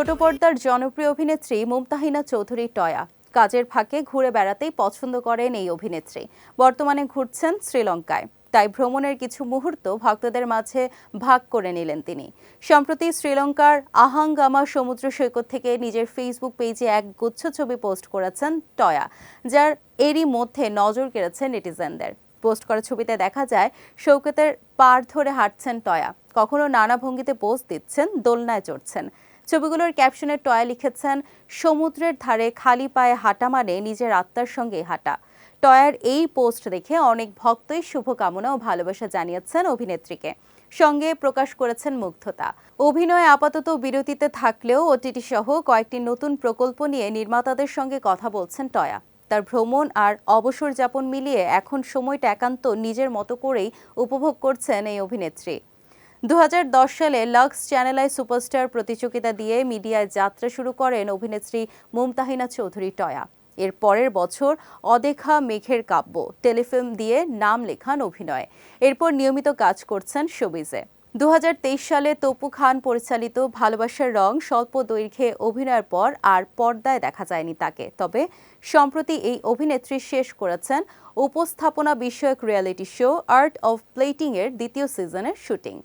ছোট পর্দার জনপ্রিয় অভিনেত্রী মুমতাহিনা চৌধুরী টয়া। কাজের ফাঁকে ঘুরে বেড়াতেই পছন্দ করেন এই অভিনেত্রী। বর্তমানে ঘুরছেন শ্রীলঙ্কায়। তাই ভ্রমণের কিছু মুহূর্ত ভক্তদের মাঝে ভাগ করে নিলেন তিনি। সম্প্রতি শ্রীলঙ্কার আহাঙ্গামা সমুদ্র সৈকত থেকে নিজের ফেসবুক পেজে এক গুচ্ছ ছবি পোস্ট করেছেন টয়া, যার এরই মধ্যে নজর কেড়েছে নেটিজেনদের পোস্ট করা ছবিতে দেখা যায় শৌকতের পার ধরে হাঁটছেন টয়া। কখনো নানা ভঙ্গিতে পোস্ট দিচ্ছেন, দোলনায় চড়ছেন। ছবিগুলোর ক্যাপশনে টয়া লিখেছেন, সমুদ্রের ধারে খালি পায়ে হাঁটা মানে নিজের আত্মার সঙ্গে হাঁটা। টয়ার এই পোস্ট দেখে অনেক ভক্তই শুভকামনা ও ভালোবাসা জানিয়েছেন অভিনেত্রীকে। সঙ্গে প্রকাশ করেছেন মুগ্ধতা। অভিনয় আপাতত বিরতিতে থাকলেও ওটিটি সহ কয়েকটি নতুন প্রকল্প নিয়ে নির্মাতাদের সঙ্গে কথা বলছেন টয়া। তার ভ্রমণ আর অবসর যাপন মিলিয়ে এখন সময়টা একান্ত নিজের মতো করেই উপভোগ করছেন এই অভিনেত্রী। দু হাজার দশ সালে লাক্স চ্যানেলায় সুপারস্টার প্রতিযোগিতা দিয়ে মিডিয়ায় যাত্রা শুরু করেন অভিনেত্রী মুমতাহিনা চৌধুরী টয়া। এর পরের বছর অদেখা মেঘের কাব্য টেলিফিল্ম দিয়ে নাম লেখান অভিনয়। এরপর নিয়মিত কাজ করছেন শোবিজে। দুহাজার তেইশ সালে তপু খান পরিচালিত ভালোবাসার রং স্বল্প দৈর্ঘ্যে অভিনয়ের পর আর পর্দায় দেখা যায়নি তাকে। তবে সম্প্রতি এই অভিনেত্রী শেষ করেছেন উপস্থাপনা বিষয়ক reality show art of plating এর দ্বিতীয় সিজনের শুটিং।